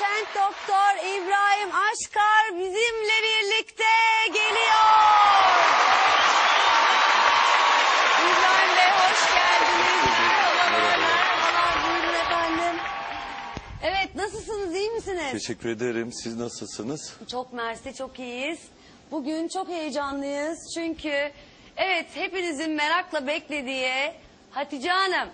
Doçent Doktor İbrahim Aşkar bizimle birlikte geliyor. İbrahim Bey hoş geldiniz. Merhabalar. Merhabalar. Buyurun efendim. Evet nasılsınız iyi misiniz? Teşekkür ederim. Siz nasılsınız? Çok mersi, çok iyiyiz. Bugün çok heyecanlıyız çünkü evet hepinizin merakla beklediği Hatice Hanım.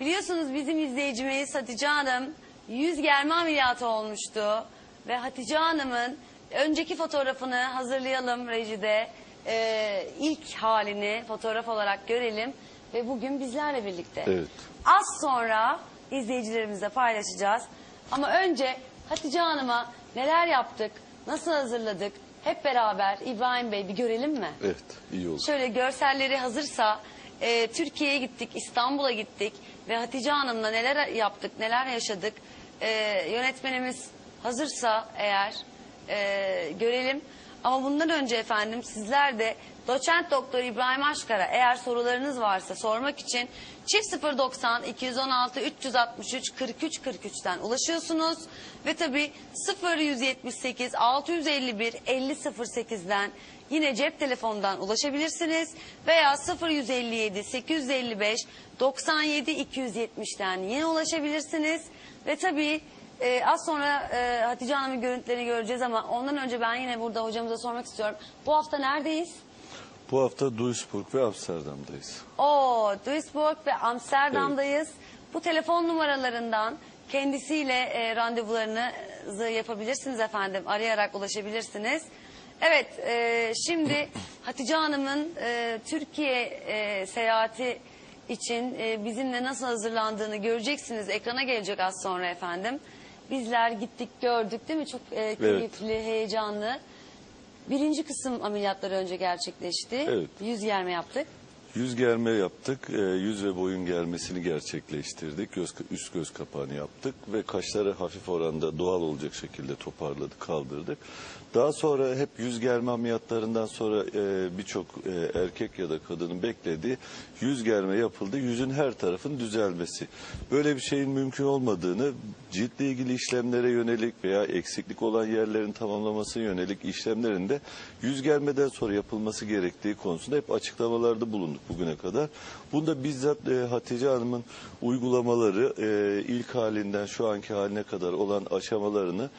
Biliyorsunuz bizim izleyicimiz Hatice Hanım yüz germe ameliyatı olmuştu. Ve Hatice Hanım'ın önceki fotoğrafını hazırlayalım rejide. Ee, ilk halini fotoğraf olarak görelim ve bugün bizlerle birlikte. Evet. Az sonra izleyicilerimizle paylaşacağız. Ama önce Hatice Hanım'a neler yaptık, nasıl hazırladık hep beraber İbrahim Bey bir görelim mi? Evet, iyi oldu. Şöyle görselleri hazırsa e, Türkiye'ye gittik, İstanbul'a gittik ve Hatice Hanım'la neler yaptık, neler yaşadık. E, yönetmenimiz hazırsa eğer e, görelim. Ama bundan önce efendim sizler de doçent doktor İbrahim Aşkar'a eğer sorularınız varsa sormak için çift 090 216 363 43 43'ten ulaşıyorsunuz. Ve tabi 0178 651 50 08'den yine cep telefonundan ulaşabilirsiniz. Veya 0157 855 97 270'ten yine ulaşabilirsiniz ve tabii ee, az sonra e, Hatice Hanım'ın görüntülerini göreceğiz ama ondan önce ben yine burada hocamıza sormak istiyorum. Bu hafta neredeyiz? Bu hafta Duisburg ve Amsterdam'dayız. Oo, Duisburg ve Amsterdam'dayız. Bu telefon numaralarından kendisiyle e, randevularınızı yapabilirsiniz efendim. Arayarak ulaşabilirsiniz. Evet, e, şimdi Hatice Hanım'ın e, Türkiye e, seyahati için e, bizimle nasıl hazırlandığını göreceksiniz. Ekrana gelecek az sonra efendim. Bizler gittik gördük değil mi? Çok e, keyifli, heyecanlı. Birinci kısım ameliyatları önce gerçekleşti. Evet. Yüz germe yaptık. Yüz germe yaptık, e, yüz ve boyun germesini gerçekleştirdik, göz, üst göz kapağını yaptık ve kaşları hafif oranda doğal olacak şekilde toparladık, kaldırdık. Daha sonra hep yüz germe ameliyatlarından sonra e, birçok e, erkek ya da kadının beklediği yüz germe yapıldı, yüzün her tarafın düzelmesi. Böyle bir şeyin mümkün olmadığını, ciltle ilgili işlemlere yönelik veya eksiklik olan yerlerin tamamlamasına yönelik işlemlerinde yüz germeden sonra yapılması gerektiği konusunda hep açıklamalarda bulunduk bugüne kadar. Bunda bizzat e, Hatice Hanım'ın uygulamaları e, ilk halinden şu anki haline kadar olan aşamalarını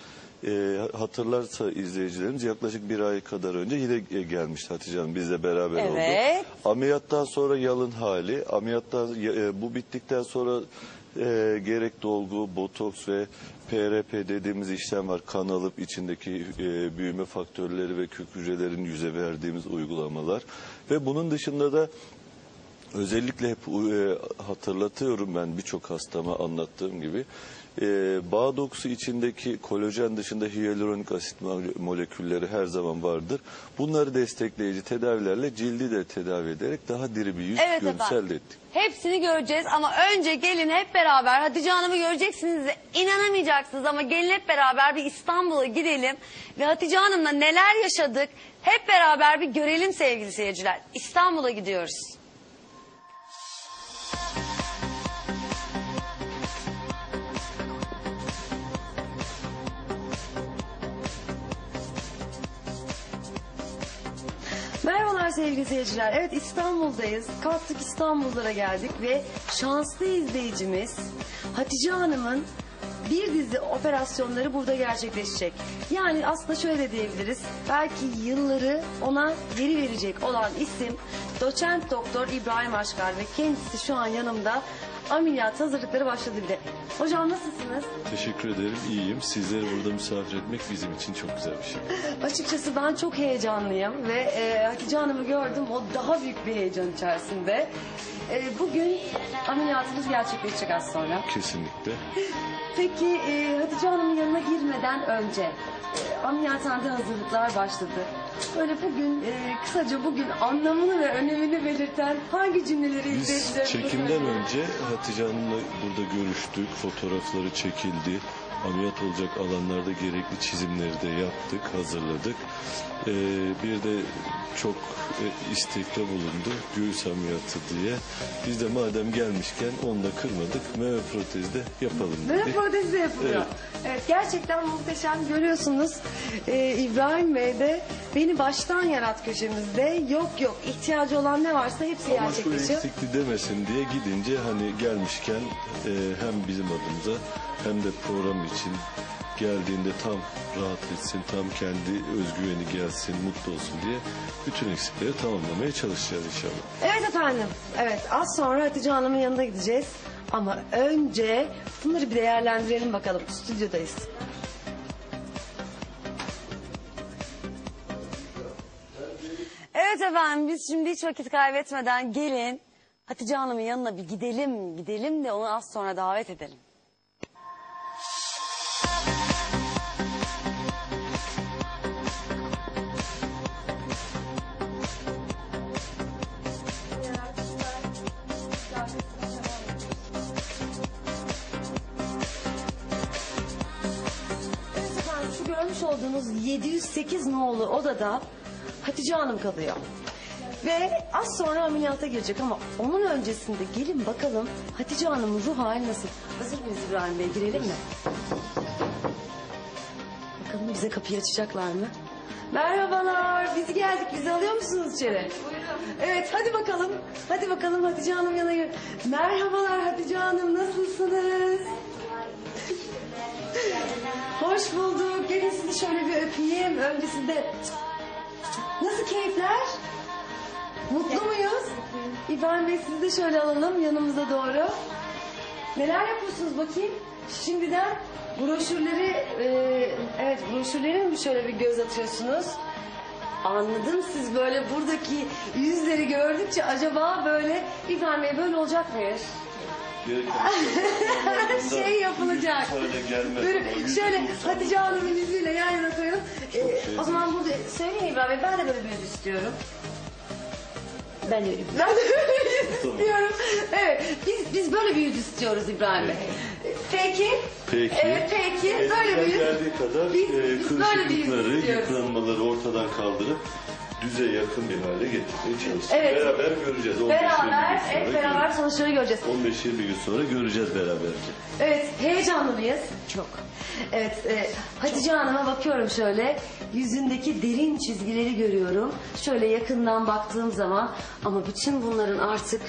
e, hatırlarsa izleyicilerimiz yaklaşık bir ay kadar önce yine e, gelmişti Hatice Hanım bizle beraber Evet. oldu. Ameliyattan sonra yalın hali, ameliyattan e, bu bittikten sonra e, gerek dolgu, botoks ve PRP dediğimiz işlem var. Kan alıp içindeki e, büyüme faktörleri ve kök hücrelerin yüze verdiğimiz uygulamalar. Ve bunun dışında da özellikle hep e, hatırlatıyorum ben birçok hastama anlattığım gibi. E, bağ dokusu içindeki kolajen dışında hyaluronik asit mole- molekülleri her zaman vardır. Bunları destekleyici tedavilerle cildi de tedavi ederek daha diri bir yüz Evet görüntüsü efendim. elde ettik. Hepsini göreceğiz ama önce gelin hep beraber Hatice Hanım'ı göreceksiniz de inanamayacaksınız ama gelin hep beraber bir İstanbul'a gidelim ve Hatice Hanım'la neler yaşadık hep beraber bir görelim sevgili seyirciler. İstanbul'a gidiyoruz. Merhabalar sevgili seyirciler. Evet İstanbul'dayız. Kalktık İstanbul'lara geldik ve şanslı izleyicimiz Hatice Hanım'ın bir dizi operasyonları burada gerçekleşecek. Yani aslında şöyle de diyebiliriz. Belki yılları ona geri verecek olan isim doçent doktor İbrahim Aşkar ve kendisi şu an yanımda ameliyat hazırlıkları başladı bile. Hocam nasılsınız? Teşekkür ederim. İyiyim. Sizleri burada misafir etmek bizim için çok güzel bir şey. Açıkçası ben çok heyecanlıyım ve e, Hatice Hanım'ı gördüm. O daha büyük bir heyecan içerisinde. E, bugün ameliyatımız gerçekleşecek az sonra. Kesinlikle. Peki e, Hatice Hanım'ın yanına girmeden önce e, ameliyathanede hazırlıklar başladı. Böyle bugün e, kısaca bugün anlamını ve önemini belirten hangi cümleleri Biz izleyicilerimize çekimden söyleyelim? önce Hatice Hanım'la burada görüştük. Fotoğrafları çekildi. ameliyat olacak alanlarda gerekli çizimleri de yaptık, hazırladık. Ee, bir de çok e, istekte bulundu göğüs ameliyatı diye. Biz de madem gelmişken onu da kırmadık. Meme protezi de yapalım Böyle dedik. protezi de yapılıyor. Evet. Evet. gerçekten muhteşem görüyorsunuz. Ee, İbrahim Bey de beni baştan yarat köşemizde yok yok ihtiyacı olan ne varsa hepsi Ama şu gerçekleşiyor. eksikti demesin diye gidince hani gelmişken e, hem bizim adımıza hem de program için geldiğinde tam rahat etsin, tam kendi özgüveni gelsin, mutlu olsun diye bütün eksikleri tamamlamaya çalışacağız inşallah. Evet efendim. Evet az sonra Hatice Hanım'ın yanına gideceğiz. Ama önce bunları bir değerlendirelim bakalım. Stüdyodayız. Efendim biz şimdi hiç vakit kaybetmeden gelin Hatice Hanım'ın yanına bir gidelim. Gidelim de onu az sonra davet edelim. Şu görmüş olduğunuz 708 nolu odada Hatice Hanım kalıyor. Ve az sonra ameliyata girecek ama onun öncesinde gelin bakalım Hatice Hanım'ın ruh hali nasıl? Hazır mıyız İbrahim Bey girelim mi? Bakalım bize kapıyı açacaklar mı? Merhabalar, biz geldik. Bizi alıyor musunuz içeri? Buyurun. Evet, hadi bakalım. Hadi bakalım Hatice Hanım gir. Merhabalar Hatice Hanım, nasılsınız? Hoş bulduk. Gelin sizi şöyle bir öpeyim. Öncesinde... Keyifler? Mutlu muyuz? İbrahim Bey sizi de şöyle alalım yanımıza doğru. Neler yapıyorsunuz bakayım? Şimdiden broşürleri, e, evet broşürlere mi şöyle bir göz atıyorsunuz? Anladım siz böyle buradaki yüzleri gördükçe acaba böyle İbrahim Bey böyle olacak mıyız? şey yapılacak. Böyle şöyle Hatice Hanım'ın yüzüyle yan yana koyalım. Ee, o zaman burada söyleyin İbrahim Bey ben de böyle bir yüz istiyorum. Ben öyle bir Ben de böyle bir yüz istiyorum. Evet biz, biz böyle bir yüz istiyoruz İbrahim Bey. Peki. Peki. Evet peki böyle bir yüz. geldiği kadar Biz- e, biz böyle bir yüz kırışıklıkları, istiyoruz. yıpranmaları ortadan kaldırıp düze yakın bir hale getirmeye çalışacağız. Evet. Beraber göreceğiz. 15-20 Beraber, hep beraber sonuçları göreceğiz. 15-20 gün sonra göreceğiz beraberce. Evet, heyecanlı mıyız? çok. Evet, e, Hatice Hanım'a bakıyorum şöyle. Yüzündeki derin çizgileri görüyorum. Şöyle yakından baktığım zaman ama bütün bunların artık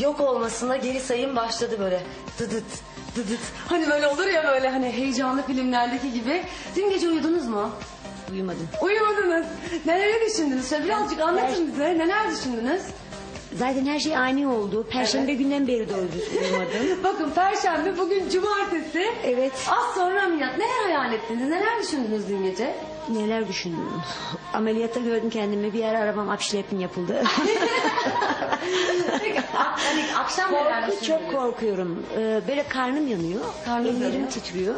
yok olmasına geri sayım başladı böyle. Dıdıt, dıdıt. Hani böyle olur ya böyle hani heyecanlı filmlerdeki gibi. Dün gece uyudunuz mu? Uyumadım. Uyumadınız. Neler düşündünüz? Şöyle birazcık anlatın bize. Neler düşündünüz? Zaten her şey ani oldu. Perşembe günden beri doğru düzgün uyumadım. Bakın Perşembe, bugün Cumartesi. Evet. Az sonra ameliyat. Neler hayal ettiniz? Neler düşündünüz dün gece? Neler düşündüm. Ameliyatta gördüm kendimi. Bir ara arabam akşilepin yapıldı. Peki, a- hani akşam neler Korku, çok korkuyorum. Ee, böyle karnım yanıyor. Karnım Ellerim yanıyor. titriyor.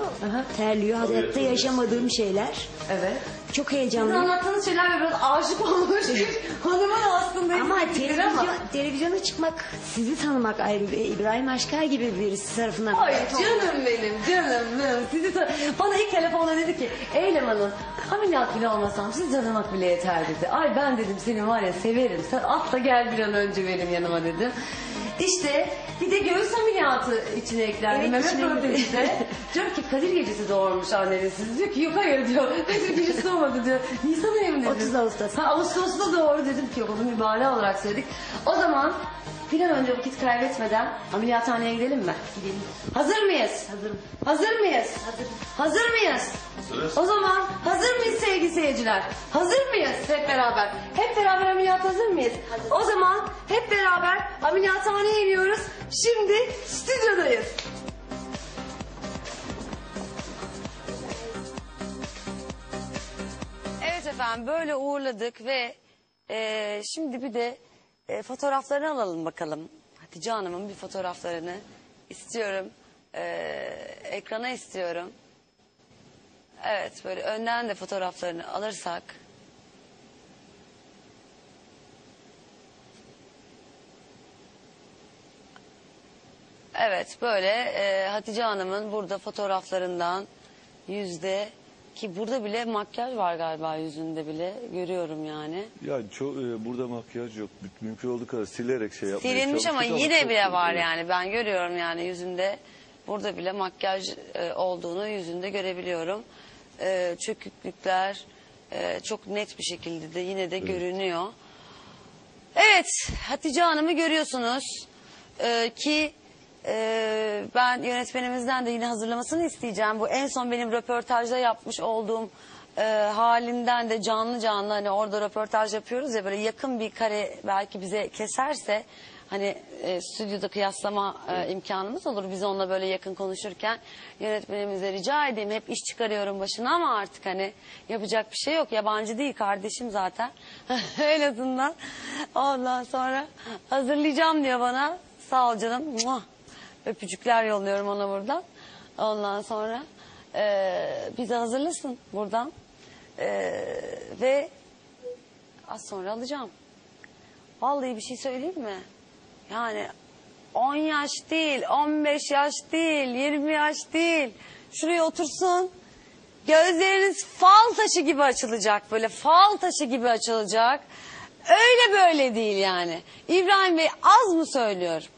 Terliyor. Hayatta yaşamadığım şeyler. Evet. Çok Sizin heyecanlıyım. anlattığınız şeylerle biraz aşık olmuş bir hanımın aslında. Ama hissettikleri televizyon, televizyona çıkmak, sizi tanımak ayrı bir İbrahim Aşkar gibi birisi tarafından. Ay canım benim, canım benim. Sizi ta- Bana ilk telefonda dedi ki, Eylem Hanım ameliyat bile olmasam sizi tanımak bile yeter dedi. Ay ben dedim seni var ya severim. Sen atla gel bir an önce benim yanıma dedim. İşte bir de göğüs ameliyatı içine eklendi. Evet, Mehmet içine protezi de. Diyorum ki Kadir gecesi doğurmuş anneniz. Siz diyor ki yok hayır diyor. Kadir gecesi doğmadı diyor. Nisan ayı mı dedim. 30 Ağustos. Ha Ağustos'ta doğru dedim ki onu mübalağa olarak söyledik. O zaman bir an önce vakit kaybetmeden ameliyathaneye gidelim mi? Gidelim. Hazır mıyız? Hazırım. Hazır mıyız? Hazırım. Hazır mıyız? Hazırız. O zaman hazır mıyız sevgili seyirciler? Hazır mıyız hep beraber? Hep beraber ameliyat hazır mıyız? O zaman hep beraber ameliyathaneye iniyoruz. Şimdi stüdyodayız. Evet efendim böyle uğurladık ve e, şimdi bir de e, fotoğraflarını alalım bakalım. Hatice Hanım'ın bir fotoğraflarını istiyorum. E, ekrana istiyorum. Evet böyle önden de fotoğraflarını alırsak. Evet böyle e, Hatice Hanım'ın burada fotoğraflarından yüzde ki burada bile makyaj var galiba yüzünde bile görüyorum yani. Ya çok e, burada makyaj yok. Mümkün olduğu kadar silerek şey yapmaya Silinmiş ama çalıştık yine çok bile var yani ben görüyorum yani yüzünde burada bile makyaj e, olduğunu yüzünde görebiliyorum. E, çöküklükler e, çok net bir şekilde de yine de görünüyor. Evet Hatice Hanım'ı görüyorsunuz E, ki e, ben yönetmenimizden de yine hazırlamasını isteyeceğim. Bu en son benim röportajda yapmış olduğum e, halinden de canlı canlı hani orada röportaj yapıyoruz ya böyle yakın bir kare belki bize keserse hani e, stüdyoda kıyaslama e, imkanımız olur. Biz onunla böyle yakın konuşurken yönetmenimize rica edeyim hep iş çıkarıyorum başına ama artık hani yapacak bir şey yok. Yabancı değil kardeşim zaten. en azından ondan sonra hazırlayacağım diyor bana. Sağ ol canım. Muah. Öpücükler yolluyorum ona buradan. Ondan sonra e, bizi hazırlasın buradan. E, ve az sonra alacağım. Vallahi bir şey söyleyeyim mi? Yani 10 yaş değil, 15 yaş değil, 20 yaş değil. Şuraya otursun. Gözleriniz fal taşı gibi açılacak böyle fal taşı gibi açılacak. Öyle böyle değil yani. İbrahim Bey az mı söylüyorum?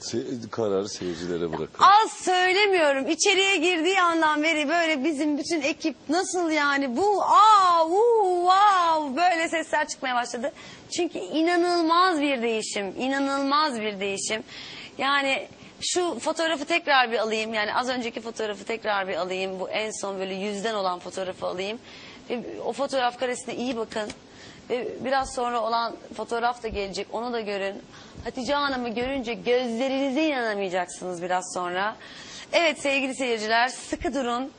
Se- kararı seyircilere bırakın. Az söylemiyorum. İçeriye girdiği andan beri böyle bizim bütün ekip nasıl yani bu aa uu wow böyle sesler çıkmaya başladı. Çünkü inanılmaz bir değişim. inanılmaz bir değişim. Yani şu fotoğrafı tekrar bir alayım. Yani az önceki fotoğrafı tekrar bir alayım. Bu en son böyle yüzden olan fotoğrafı alayım. O fotoğraf karesine iyi bakın. Ve biraz sonra olan fotoğraf da gelecek. Onu da görün. Hatice Hanım'ı görünce gözlerinize inanamayacaksınız biraz sonra. Evet sevgili seyirciler sıkı durun.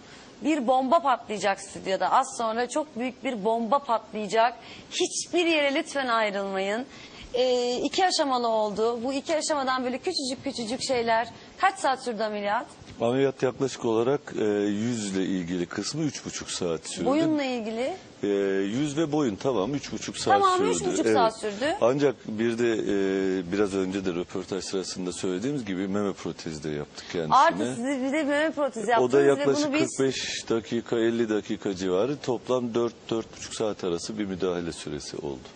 Bir bomba patlayacak stüdyoda. Az sonra çok büyük bir bomba patlayacak. Hiçbir yere lütfen ayrılmayın. Ee, iki aşamalı oldu. Bu iki aşamadan böyle küçücük küçücük şeyler. Kaç saat sürdü ameliyat? Ameliyat yaklaşık olarak e, yüzle ilgili kısmı üç buçuk saat sürdü. Boyunla ilgili. E, yüz ve boyun tamam üç buçuk saat Tamam, sürdü. üç buçuk saat sürdü. Ancak bir de e, biraz önce de röportaj sırasında söylediğimiz gibi meme protezi de yaptık kendisine. Artı siz bir de meme protezi yaptınız O da ve yaklaşık bunu biz 45 dakika 50 dakika civarı toplam 4-4,5 saat arası bir müdahale süresi oldu.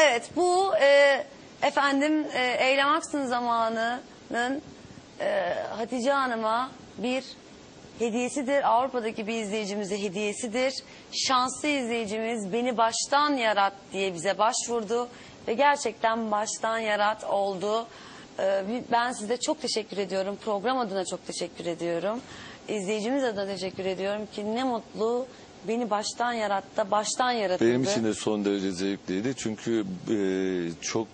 Evet bu e, efendim e, Eylem Aksın zamanının e, Hatice Hanım'a bir hediyesidir. Avrupa'daki bir izleyicimize hediyesidir. Şanslı izleyicimiz beni baştan yarat diye bize başvurdu ve gerçekten baştan yarat oldu. E, ben size çok teşekkür ediyorum. Program adına çok teşekkür ediyorum. İzleyicimiz adına teşekkür ediyorum ki ne mutlu beni baştan yarattı, baştan yaratıldı. Benim için de son derece zevkliydi çünkü e, çok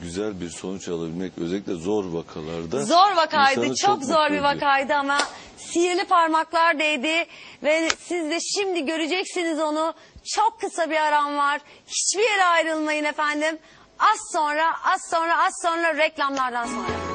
güzel bir sonuç alabilmek özellikle zor vakalarda. Zor vakaydı, insanı çok, zor bir vakaydı ama sihirli parmaklar değdi ve siz de şimdi göreceksiniz onu. Çok kısa bir aram var. Hiçbir yere ayrılmayın efendim. Az sonra, az sonra, az sonra reklamlardan sonra.